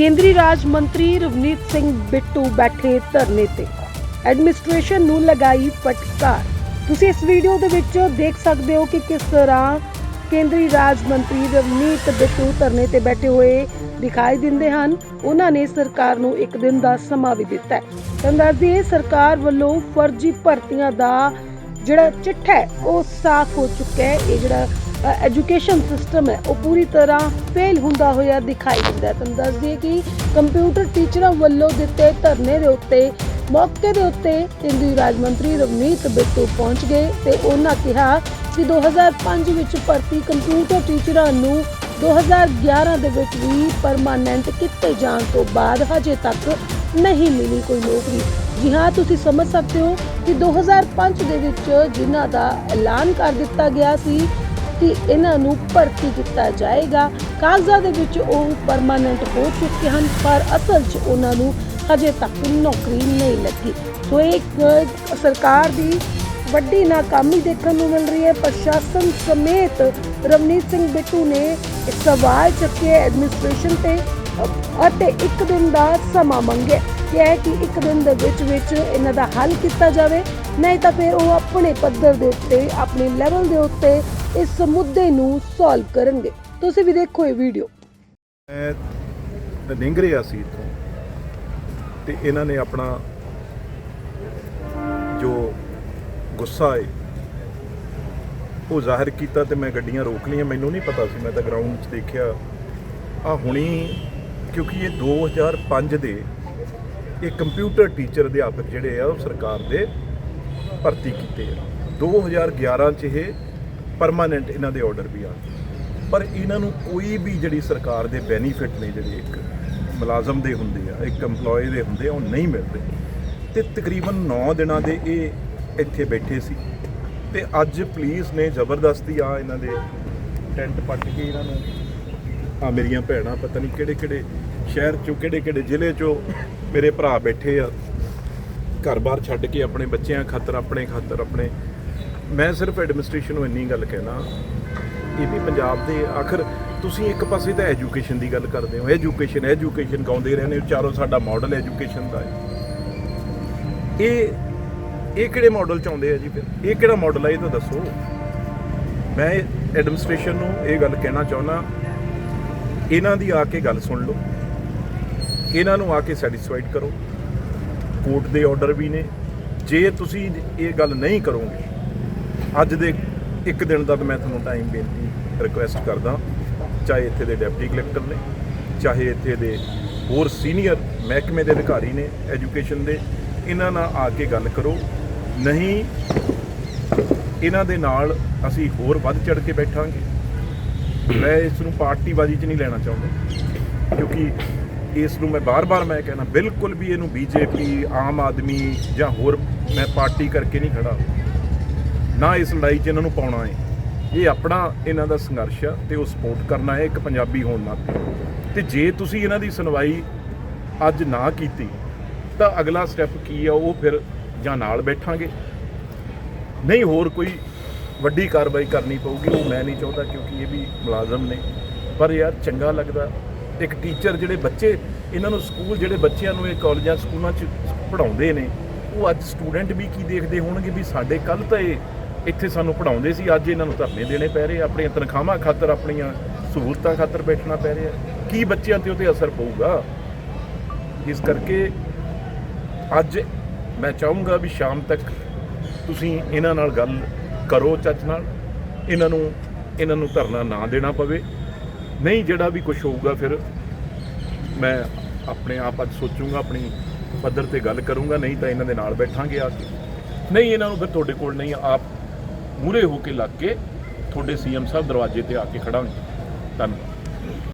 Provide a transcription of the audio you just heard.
ਕੇਂਦਰੀ ਰਾਜ ਮੰਤਰੀ ਰਵਨੀਤ ਸਿੰਘ ਬਿੱਟੂ ਬੈਠੇ ਧਰਨੇ ਤੇ। ਐਡਮਿਨਿਸਟ੍ਰੇਸ਼ਨ ਨੂੰ ਲਗਾਈ ਫਟਕਾਰ। ਤੁਸੀਂ ਇਸ ਵੀਡੀਓ ਦੇ ਵਿੱਚ ਦੇਖ ਸਕਦੇ ਹੋ ਕਿ ਕਿਸ ਤਰ੍ਹਾਂ ਕੇਂਦਰੀ ਰਾਜ ਮੰਤਰੀ ਰਵਨੀਤ ਬਿੱਟੂ ਧਰਨੇ ਤੇ ਬੈਠੇ ਹੋਏ ਦਿਖਾਈ ਦਿੰਦੇ ਹਨ। ਉਹਨਾਂ ਨੇ ਸਰਕਾਰ ਨੂੰ ਇੱਕ ਦਿਨ ਦਾ ਸਮਾਂ ਵੀ ਦਿੱਤਾ ਹੈ। ਤਾਂ ਦੱਸ ਸਰਕਾਰ ਵੱਲੋਂ ਫਰਜ਼ੀ ਭਰਤੀਆਂ ਦਾ ਜਿਹੜਾ ਚਿੱਠਾ ਹੈ, ਉਹ ਸਾਫ਼ ਹੋ ਚੁੱਕਾ ਹੈ। ਇਹ ਜਿਹੜਾ ਐਜੂਕੇਸ਼ਨ ਸਿਸਟਮ ਹੈ, ਉਹ ਪੂਰੀ ਤਰ੍ਹਾਂ ਫੇਲ ਹੁੰਦਾ ਹੋਇਆ ਦਿਖਾਈ ਦਿੰਦਾ ਤੁਹਾਨੂੰ ਦੱਸ ਦਈਏ ਕਿ ਕੰਪਿਊਟਰ ਟੀਚਰਾਂ ਵੱਲੋਂ ਦਿੱਤੇ ਧਰਨੇ ਦੇ ਉੱਤੇ, ਮੌਕੇ ਦੇ ਉੱਤੇ ਕੇਂਦਰੀ ਰਾਜ ਮੰਤਰੀ ਰਵਨੀਤ ਬਿੱਟੂ ਪਹੁੰਚ ਗਏ ਤੇ ਉਹਨਾਂ ਕਿਹਾ ਕਿ 2005 ਵਿੱਚ ਭਰਤੀ ਕੰਪਿਊਟਰ ਟੀਚਰਾਂ ਨੂੰ 2011 ਦੇ ਵਿੱਚ ਵੀ ਪਰਮਾਨੈਂਟ ਕੀਤੇ ਜਾਣ ਤੋਂ ਬਾਅਦ ਹਜੇ ਤੱਕ ਨਹੀਂ ਮਿਲੀ ਕੋਈ ਨੌਕਰੀ। ਜੀ ਹਾਂ, ਤੁਸੀਂ ਸਮਝ ਸਕਦੇ ਹੋ ਕਿ 2005 ਦੇ ਵਿੱਚ ਜਿਨ੍ਹਾਂ ਦਾ ਐਲਾਨ ਕਰ ਦਿੱਤਾ ਗਿਆ ਸੀ ਕਿ ਇਹਨਾਂ ਨੂੰ ਭਰਤੀ ਕੀਤਾ ਜਾਏਗਾ। ਕਾਗਜ਼ਾਂ ਦੇ ਵਿੱਚ ਉਹ ਪਰਮਾਨੈਂਟ ਹੋ ਚੁੱਕੇ ਹਨ, ਪਰ ਅਸਲ 'ਚ ਉਹਨਾਂ ਨੂੰ ਹਜੇ ਤੱਕ ਨੌਕਰੀ ਨਹੀਂ ਲੱਗੀ। ਸੋ ਇਹ ਇੱਕ ਸਰਕਾਰ ਦੀ ਵੱਡੀ ਨਾਕਾਮੀ ਦੇਖਣ ਨੂੰ ਮਿਲ ਰਹੀ ਹੈ। ਪ੍ਰਸ਼ਾਸਨ ਸਮੇਤ ਰਵਨੀਤ ਸਿੰਘ ਬਿੱਟੂ ਨੇ ਇੱਕ ਸਵਾਲ ਚੱਕੇ ਐਡਮਿਨਿਸਟ੍ਰੇਸ਼ਨ ਤੇ ਅਤੇ ਇੱਕ ਦਿਨ ਦਾ ਸਮਾਂ ਮੰਗਿਆ। ਕਿਹਾ ਕਿ ਇੱਕ ਦਿਨ ਦੇ ਵਿੱਚ ਵਿੱਚ ਇਹਨਾਂ ਦਾ ਹੱਲ ਕੀਤਾ ਜਾਵੇ। ਨਹੀਂ ਤਾਂ ਫਿਰ ਉਹ ਆਪਣੇ ਪੱਧਰ ਦੇ ਉੱਤੇ, ਆਪਣੇ ਲੈਵਲ ਦੇ ਉੱਤੇ ਇਸ ਮੁੱਦੇ ਨੂੰ ਸੋਲਵ ਕਰਨਗੇ। ਤੁਸੀਂ ਵੀ ਦੇਖੋ ਇਹ ਵੀਡੀਓ ਮੈਂ ਨਿੰਗ ਰਿਹਾ ਸੀ ਇੱਥੋਂ। ਤੇ ਇਹਨਾਂ ਨੇ ਆਪਣਾ ਜੋ ਗੁੱਸਾ ਹੈ ਉਹ ਜ਼ਾਹਿਰ ਕੀਤਾ ਤੇ ਮੈਂ ਗੱਡੀਆਂ ਰੋਕ ਲਈਆਂ। ਮੈਨੂੰ ਨਹੀਂ ਪਤਾ ਸੀ, ਮੈਂ ਤਾਂ ਗਰਾਊਂਡ 'ਚ ਦੇਖਿਆ। ਆ ਹੁਣੀ, ਕਿਉਂਕਿ ਇਹ 2005 ਦੇ ਇਹ ਕੰਪਿਊਟਰ ਟੀਚਰ ਅਧਿਆਪਕ ਜਿਹੜੇ ਆ, ਉਹ ਸਰਕਾਰ ਦੇ ਭਰਤੀ ਕੀਤੇ ਆ। 2011 ਚ ਇਹ ਪਰਮਾਨੈਂਟ ਇਹਨਾਂ ਦੇ ਆਰਡਰ ਵੀ ਆ। ਪਰ ਇਹਨਾਂ ਨੂੰ ਕੋਈ ਵੀ ਜਿਹੜੀ ਸਰਕਾਰ ਦੇ ਬੈਨੀਫਿਟ ਨੇ ਜਿਹੜੇ ਇੱਕ ਮੁਲਾਜ਼ਮ ਦੇ ਹੁੰਦੇ ਆ, ਇੱਕ EMPLOYE ਦੇ ਹੁੰਦੇ ਆ, ਉਹ ਨਹੀਂ ਮਿਲਦੇ। ਤੇ ਤਕਰੀਬਨ 9 ਦਿਨਾਂ ਦੇ ਇਹ ਇੱਥੇ ਬੈਠੇ ਸੀ। ਤੇ ਅੱਜ ਪੁਲਿਸ ਨੇ ਜ਼ਬਰਦਸਤੀ ਆ ਇਹਨਾਂ ਦੇ ਟੈਂਟ ਪੱਟ ਕੇ ਇਹਨਾਂ ਨੂੰ, ਆ ਮੇਰੀਆਂ ਭੈਣਾਂ ਪਤਾ ਨਹੀਂ ਕਿਹੜੇ ਕਿਹੜੇ ਸ਼ਹਿਰ ਚੋਂ, ਕਿਹੜੇ ਕਿਹੜੇ ਜ਼ਿਲ੍ਹੇ ਚੋਂ ਮੇਰੇ ਭਰਾ ਬੈਠੇ ਆ। ਘਰ-ਬਾਰ ਛੱਡ ਕੇ ਆਪਣੇ ਬੱਚਿਆਂ ਖਾਤਰ, ਆਪਣੇ ਖਾਤਰ, ਆਪਣੇ ਮੈਂ ਸਿਰਫ ਐਡਮਿਨਿਸਟ੍ਰੇਸ਼ਨ ਨੂੰ ਇੰਨੀ ਗੱਲ ਕਹਿਣਾ, ਇਹ ਵੀ ਪੰਜਾਬ ਦੇ ਆਖਰ ਤੁਸੀਂ ਇੱਕ ਪਾਸੇ ਤਾਂ ਐਜੂਕੇਸ਼ਨ ਦੀ ਗੱਲ ਕਰਦੇ ਹੋ। ਐਜੂਕੇਸ਼ਨ ਐਜੂਕੇਸ਼ਨ ਗਾਉਂਦੇ ਰਹਿੰਦੇ ਹੋ, ਚਾਰੋਂ ਸਾਡਾ ਮਾਡਲ ਐਜੂਕੇਸ਼ਨ ਦਾ ਹੈ। ਇਹ ਇਹ ਕਿਹੜੇ ਮਾਡਲ ਚ ਆਉਂਦੇ ਆ ਜੀ ਫਿਰ? ਇਹ ਕਿਹੜਾ ਮਾਡਲ ਹੈ ਇਹ ਤਾਂ ਦੱਸੋ। ਮੈਂ ਐਡਮਿਨਿਸਟ੍ਰੇਸ਼ਨ ਨੂੰ ਇਹ ਗੱਲ ਕਹਿਣਾ ਚਾਹੁੰਦਾ, ਇਹਨਾਂ ਦੀ ਆ ਕੇ ਗੱਲ ਸੁਣ ਲਓ। ਇਹਨਾਂ ਨੂੰ ਆ ਕੇ ਸੈਟੀਸਫਾਈਡ ਕਰੋ। ਕੋਰਟ ਦੇ ਆਰਡਰ ਵੀ ਨੇ। ਜੇ ਤੁਸੀਂ ਇਹ ਗੱਲ ਨਹੀਂ ਕਰੋਗੇ ਅੱਜ ਦੇ ਇੱਕ ਦਿਨ ਦਾ ਮੈਂ ਤੁਹਾਨੂੰ ਟਾਈਮ ਬੇਨਤੀ ਰਿਕੁਐਸਟ ਕਰਦਾ ਚਾਹੇ ਇੱਥੇ ਦੇ ਡਿਪਟੀ ਕਲੈਕਟਰ ਨੇ, ਚਾਹੇ ਇੱਥੇ ਦੇ ਹੋਰ ਸੀਨੀਅਰ ਮਹਿਕਮੇ ਦੇ ਅਧਿਕਾਰੀ ਨੇ ਐਜੂਕੇਸ਼ਨ ਦੇ, ਇਹਨਾਂ ਨਾਲ ਆ ਕੇ ਗੱਲ ਕਰੋ। ਨਹੀਂ, ਇਹਨਾਂ ਦੇ ਨਾਲ ਅਸੀਂ ਹੋਰ ਵੱਧ ਚੜ ਕੇ ਬੈਠਾਂਗੇ। ਮੈਂ ਇਸ ਨੂੰ ਪਾਰਟੀਬਾਜ਼ੀ 'ਚ ਨਹੀਂ ਲੈਣਾ ਚਾਹੁੰਦਾ, ਕਿਉਂਕਿ ਇਸ ਨੂੰ ਮੈਂ ਬਾਰ-ਬਾਰ ਮੈਂ ਕਹਿਣਾ, ਬਿਲਕੁਲ ਵੀ ਇਹਨੂੰ ਬੀਜੇਪੀ ਆਮ ਆਦਮੀ ਜਾਂ ਹੋਰ ਮੈਂ ਪਾਰਟੀ ਕਰਕੇ ਨਹੀਂ ਖੜਾ। ਨਾ ਇਸ ਲੜਾਈ 'ਚ ਇਹਨਾਂ ਨੂੰ ਪਾਉਣਾ ਹੈ। ਇਹ ਆਪਣਾ ਇਹਨਾਂ ਦਾ ਸੰਘਰਸ਼ ਆ ਤੇ ਉਹ ਸਪੋਰਟ ਕਰਨਾ ਹੈ ਇੱਕ ਪੰਜਾਬੀ ਹੋਣ ਨਾਲ ਤੇ ਜੇ ਤੁਸੀਂ ਇਹਨਾਂ ਦੀ ਸੁਣਵਾਈ ਅੱਜ ਨਾ ਕੀਤੀ, ਤਾਂ ਅਗਲਾ ਸਟੈਪ ਕੀ ਆ ਉਹ ਫਿਰ ਜਾਂ ਨਾਲ ਬੈਠਾਂਗੇ। ਨਹੀਂ, ਹੋਰ ਕੋਈ ਵੱਡੀ ਕਾਰਵਾਈ ਕਰਨੀ ਪਊਗੀ, ਉਹ ਮੈਂ ਨਹੀਂ ਚਾਹੁੰਦਾ ਕਿਉਂਕਿ ਇਹ ਵੀ ਮੁਲਾਜ਼ਮ ਨੇ। ਪਰ ਯਾਰ ਚੰਗਾ ਲੱਗਦਾ, ਇੱਕ ਟੀਚਰ ਜਿਹੜੇ ਬੱਚੇ, ਇਹਨਾਂ ਨੂੰ ਸਕੂਲ ਜਿਹੜੇ ਬੱਚਿਆਂ ਨੂੰ ਇਹ ਕਾਲਜਾਂ, ਸਕੂਲਾਂ 'ਚ ਪੜਾਉਂਦੇ ਨੇ, ਉਹ ਅੱਜ ਸਟੂਡੈਂਟ ਵੀ ਕੀ ਦੇਖਦੇ ਹੋਣਗੇ ਵੀ ਸਾਡੇ ਕੱਲ ਤਾਂ ਇਹ ਇੱਥੇ ਸਾਨੂੰ ਪੜਾਉਂਦੇ ਸੀ, ਅੱਜ ਇਹਨਾਂ ਨੂੰ ਧਰਨੇ ਦੇਣੇ ਪੈ ਰਹੇ ਆਪਣੀਆਂ ਤਨਖਾਹਾਂ ਖਾਤਰ ਆਪਣੀਆਂ ਸਹੂਲਤਾਂ ਖਾਤਰ ਬੈਠਣਾ ਪੈ ਰਿਹਾ। ਕੀ ਬੱਚਿਆਂ ਤੇ ਉਹਤੇ ਅਸਰ ਪਊਗਾ? ਇਸ ਕਰਕੇ ਅੱਜ ਮੈਂ ਚਾਹੂੰਗਾ ਵੀ ਸ਼ਾਮ ਤੱਕ ਤੁਸੀਂ ਇਹਨਾਂ ਨਾਲ ਗੱਲ ਕਰੋ ਚੱਜ ਨਾਲ। ਇਹਨਾਂ ਨੂੰ ਇਹਨਾਂ ਨੂੰ ਧਰਨਾ ਨਾ ਦੇਣਾ ਪਵੇ। ਨਹੀਂ ਜਿਹੜਾ ਵੀ ਕੁਝ ਹੋਊਗਾ ਫਿਰ ਮੈਂ ਆਪਣੇ ਆਪ ਅੱਜ ਸੋਚੂੰਗਾ, ਆਪਣੀ ਪੱਧਰ ਤੇ ਗੱਲ ਕਰੂੰਗਾ, ਨਹੀਂ ਤਾਂ ਇਹਨਾਂ ਦੇ ਨਾਲ ਬੈਠਾਂਗੇ ਆ ਕੇ। ਨਹੀਂ, ਇਹਨਾਂ ਨੂੰ ਫਿਰ ਤੁਹਾਡੇ ਕੋਲ ਨਹੀਂ, ਆਪ ਮੂਰੇ ਹੋ ਕੇ ਲੱਗ ਕੇ ਤੁਹਾਡੇ ਸੀਐਮ ਸਾਹਿਬ ਦਰਵਾਜ਼ੇ ਤੇ ਆ ਕੇ ਖੜਾਂਗੇ ਧੰਨਵਾਦ।